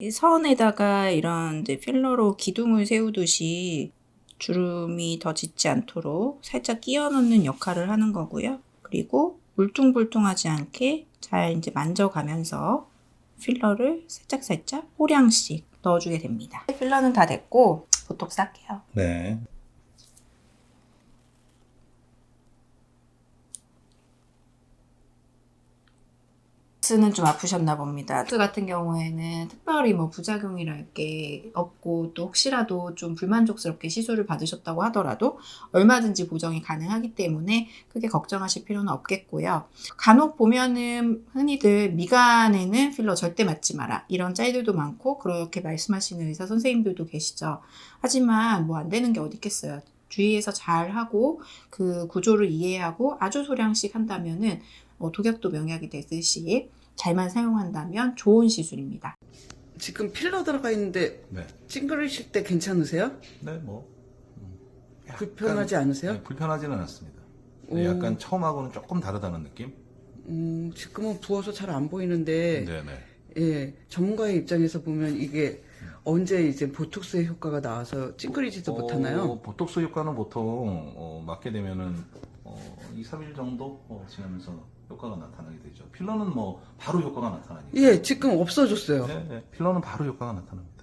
이 선에다가 이런 이제 필러로 기둥을 세우듯이 주름이 더 짙지 않도록 살짝 끼워 넣는 역할을 하는 거고요. 그리고 울퉁불퉁하지 않게 잘 이제 만져가면서 필러를 살짝살짝 호량씩 넣어주게 됩니다. 필러는 다 됐고 보톡스 할게요. 네. 스는 좀 아프셨나 봅니다. 스 같은 경우에는 특별히 뭐 부작용이랄 게 없고 또 혹시라도 좀 불만족스럽게 시술을 받으셨다고 하더라도 얼마든지 보정이 가능하기 때문에 크게 걱정하실 필요는 없겠고요. 간혹 보면은 흔히들 미간에는 필러 절대 맞지 마라 이런 짤들도 많고 그렇게 말씀하시는 의사 선생님들도 계시죠. 하지만 뭐 안 되는 게 어디 있겠어요. 주의해서 잘 하고 그 구조를 이해하고 아주 소량씩 한다면은 어, 독약도 명약이 되듯이 잘만 사용한다면 좋은 시술입니다. 지금 필러 들어가 있는데 네. 찡그리실 때 괜찮으세요? 네, 뭐. 음, 약간- 불편하지 않으세요? 네, 불편하지는 않았습니다. 오. 약간 처음하고는 조금 다르다는 느낌? 음, 지금은 부어서 잘 안 보이는데 네, 네. 예, 전문가의 입장에서 보면 이게 언제 이제 보톡스의 효과가 나와서 찡그리지도 못하나요? 보톡스 효과는 보통 어, 맞게 되면은 어, 2, 3일 정도 어, 지나면서 효과가 나타나게 되죠. 필러는 뭐 바로 효과가 나타나니까. 예, 지금 없어졌어요. 네, 네. 필러는 바로 효과가 나타납니다.